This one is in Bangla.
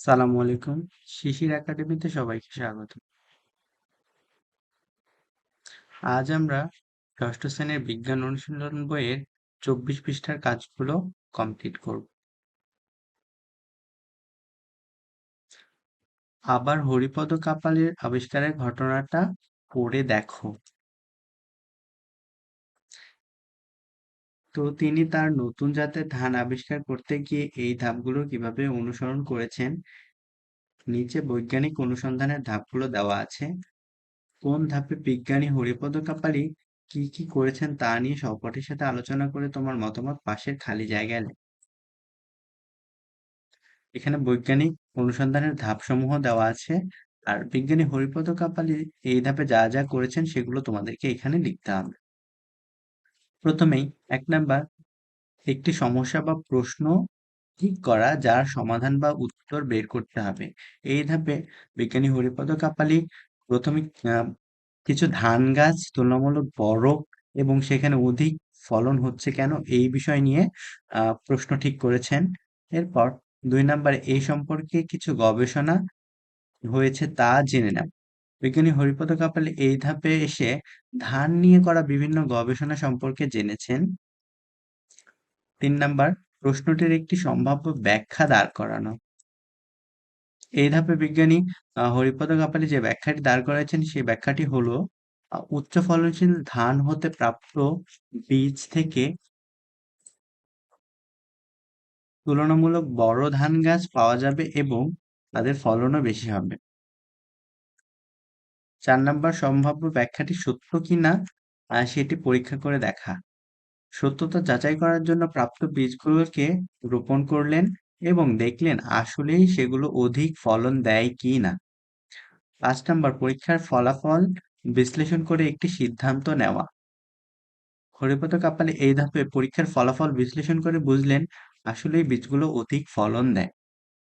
সালামু আলাইকুম। শিশির একাডেমিতে সবাইকে স্বাগত। আজ আমরা ষষ্ঠ শ্রেণির বিজ্ঞান অনুশীলন বইয়ের চব্বিশ পৃষ্ঠার কাজগুলো কমপ্লিট করব। আবার হরিপদ কাপালের আবিষ্কারের ঘটনাটা পড়ে দেখো। তো তিনি তার নতুন জাতের ধান আবিষ্কার করতে গিয়ে এই ধাপগুলো কীভাবে অনুসরণ করেছেন? নিচে বৈজ্ঞানিক অনুসন্ধানের ধাপগুলো দেওয়া আছে। কোন ধাপে বিজ্ঞানী হরিপদ কাপালি কি কি করেছেন তা নিয়ে সহপাঠীর সাথে আলোচনা করে তোমার মতামত পাশের খালি জায়গায় এখানে বৈজ্ঞানিক অনুসন্ধানের ধাপসমূহ দেওয়া আছে। আর বিজ্ঞানী হরিপদ কাপালি এই ধাপে যা যা করেছেন সেগুলো তোমাদেরকে এখানে লিখতে হবে। প্রথমেই এক নাম্বার, একটি সমস্যা বা প্রশ্ন ঠিক করা, যার সমাধান বা উত্তর বের করতে হবে। এই ধাপে বিজ্ঞানী হরিপদ কাপালি প্রথমে কিছু ধান গাছ তুলনামূলক বড় এবং সেখানে অধিক ফলন হচ্ছে কেন এই বিষয় নিয়ে প্রশ্ন ঠিক করেছেন। এরপর দুই নম্বরে এই সম্পর্কে কিছু গবেষণা হয়েছে তা জেনে নেব বিজ্ঞানী হরিপদ কাপালি এই ধাপে এসে ধান নিয়ে করা বিভিন্ন গবেষণা সম্পর্কে জেনেছেন। তিন নাম্বার, প্রশ্নটির একটি সম্ভাব্য ব্যাখ্যা দাঁড় করানো। এই ধাপে বিজ্ঞানী হরিপদ কাপালি যে ব্যাখ্যাটি দাঁড় করাইছেন সেই ব্যাখ্যাটি হলো উচ্চ ফলনশীল ধান হতে প্রাপ্ত বীজ থেকে তুলনামূলক বড় ধান গাছ পাওয়া যাবে এবং তাদের ফলনও বেশি হবে। চার নাম্বার সম্ভাব্য ব্যাখ্যাটি সত্য কিনা সেটি পরীক্ষা করে দেখা। সত্যতা যাচাই করার জন্য প্রাপ্ত বীজগুলোকে রোপণ করলেন এবং দেখলেন আসলেই সেগুলো অধিক ফলন দেয় কি না পাঁচ নাম্বার, পরীক্ষার ফলাফল বিশ্লেষণ করে একটি সিদ্ধান্ত নেওয়া। হরিপদ কাপালি এই ধাপে পরীক্ষার ফলাফল বিশ্লেষণ করে বুঝলেন আসলেই বীজগুলো অধিক ফলন দেয়।